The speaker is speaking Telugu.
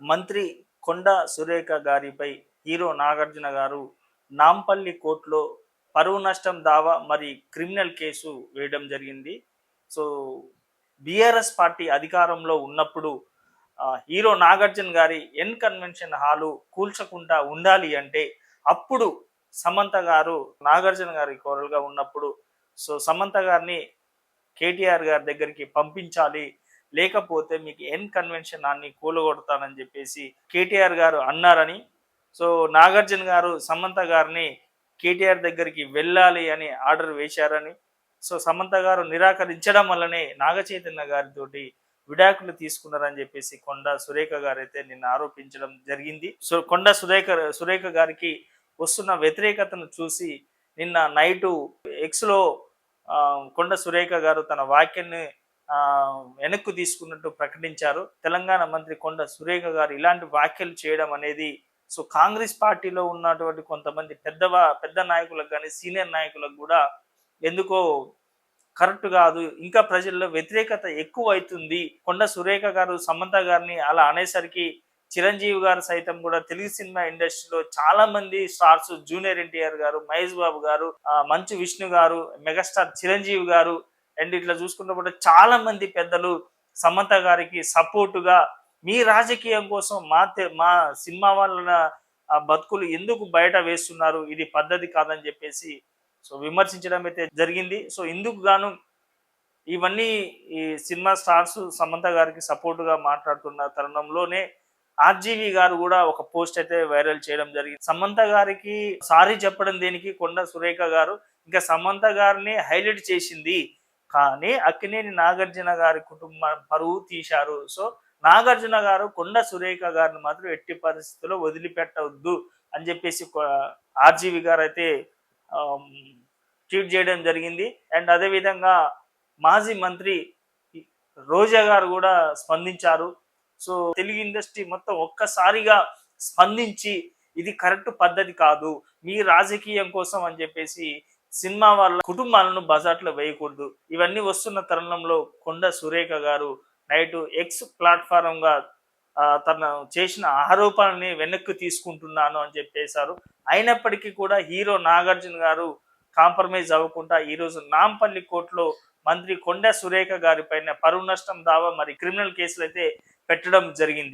మంత్రి కొండ సురేఖ గారిపై హీరో నాగార్జున గారు నాంపల్లి కోర్టులో పరువు నష్టం దావా మరి క్రిమినల్ కేసు వేయడం జరిగింది. సో బీఆర్ఎస్ పార్టీ అధికారంలో ఉన్నప్పుడు హీరో నాగార్జున గారి ఎన్ కన్వెన్షన్ హాలు కూల్చకుండా ఉండాలి అంటే అప్పుడు సమంత గారు నాగార్జున గారి కోరలుగా ఉన్నప్పుడు సో సమంత గారిని కేటీఆర్ గారి దగ్గరికి పంపించాలి లేకపోతే మీకు ఎన్ కన్వెన్షన్ అన్ని కూలగొడతానని చెప్పేసి కేటీఆర్ గారు అన్నారని. సో నాగార్జున గారు సమంత గారిని కేటీఆర్ దగ్గరికి వెళ్ళాలి అని ఆర్డర్ వేశారని. సో సమంత గారు నిరాకరించడం వల్లనే నాగచైతన్య గారితోటి విడాకులు తీసుకున్నారని చెప్పేసి కొండ సురేఖ గారైతే నిన్న ఆరోపించడం జరిగింది. సో కొండ సురేఖ సురేఖ గారికి వస్తున్న వ్యతిరేకతను చూసి నిన్న నైటు ఎక్స్లో కొండ సురేఖ గారు తన వాక్యాన్ని వెనక్కు తీసుకున్నట్టు ప్రకటించారు. తెలంగాణ మంత్రి కొండ సురేఖ గారు ఇలాంటి వ్యాఖ్యలు చేయడం అనేది సో కాంగ్రెస్ పార్టీలో ఉన్నటువంటి కొంతమంది పెద్ద పెద్ద నాయకులకు కానీ సీనియర్ నాయకులకు కూడా ఎందుకో కరెక్ట్ కాదు. ఇంకా ప్రజల్లో వ్యతిరేకత ఎక్కువ అవుతుంది. కొండ సురేఖ గారు సమంత గారిని అలా అనేసరికి చిరంజీవి గారు సైతం కూడా తెలుగు సినిమా ఇండస్ట్రీలో చాలా మంది స్టార్స్ జూనియర్ ఎన్టీఆర్ గారు మహేష్ బాబు గారు ఆ, మంచు విష్ణు గారు మెగాస్టార్ చిరంజీవి గారు అండ్ ఇట్లా చూసుకున్నప్పుడు చాలా మంది పెద్దలు సమంత గారికి సపోర్టుగా మీ రాజకీయం కోసం మా మా సినిమా వాళ్ళ బతుకులు ఎందుకు బయట వేస్తున్నారు? ఇది పద్ధతి కాదని చెప్పేసి సో విమర్శించడం అయితే జరిగింది. సో ఇందుకు గాను ఇవన్నీ ఈ సినిమా స్టార్స్ సమంత గారికి సపోర్టుగా మాట్లాడుతున్న తరుణంలోనే ఆర్జీవి గారు కూడా ఒక పోస్ట్ అయితే వైరల్ చేయడం జరిగింది. సమంత గారికి సారీ చెప్పడం దేనికి కొండ సురేఖ గారు ఇంకా సమంత గారిని హైలైట్ చేసింది కానీ అక్కినేని నాగార్జున గారి కుటుంబ పరువు తీశారు. సో నాగార్జున గారు కొండ సురేఖ గారిని మాత్రం ఎట్టి పరిస్థితుల్లో వదిలిపెట్టవద్దు అని చెప్పేసి ఆర్జీవి గారు అయితే ట్వీట్ చేయడం జరిగింది. అండ్ అదేవిధంగా మాజీ మంత్రి రోజా గారు కూడా స్పందించారు. సో తెలుగు ఇండస్ట్రీ మొత్తం ఒక్కసారిగా స్పందించి ఇది కరెక్ట్ పద్ధతి కాదు. మీ రాజకీయం కోసం అని చెప్పేసి సినిమా వాళ్ళ కుటుంబాలను బజార్లో వేయకూడదు. ఇవన్నీ వస్తున్న తరుణంలో కొండ సురేఖ గారు నైట్ ఎక్స్ ప్లాట్ఫారంగా తను చేసిన ఆరోపణని వెనక్కి తీసుకుంటున్నాను అని చెప్పేశారు. అయినప్పటికీ కూడా హీరో నాగార్జున గారు కాంప్రమైజ్ అవ్వకుండా ఈరోజు నాంపల్లి కోర్టులో మంత్రి కొండ సురేఖ గారి పైన పరువు నష్టం దావా మరి క్రిమినల్ కేసులు అయితే పెట్టడం జరిగింది.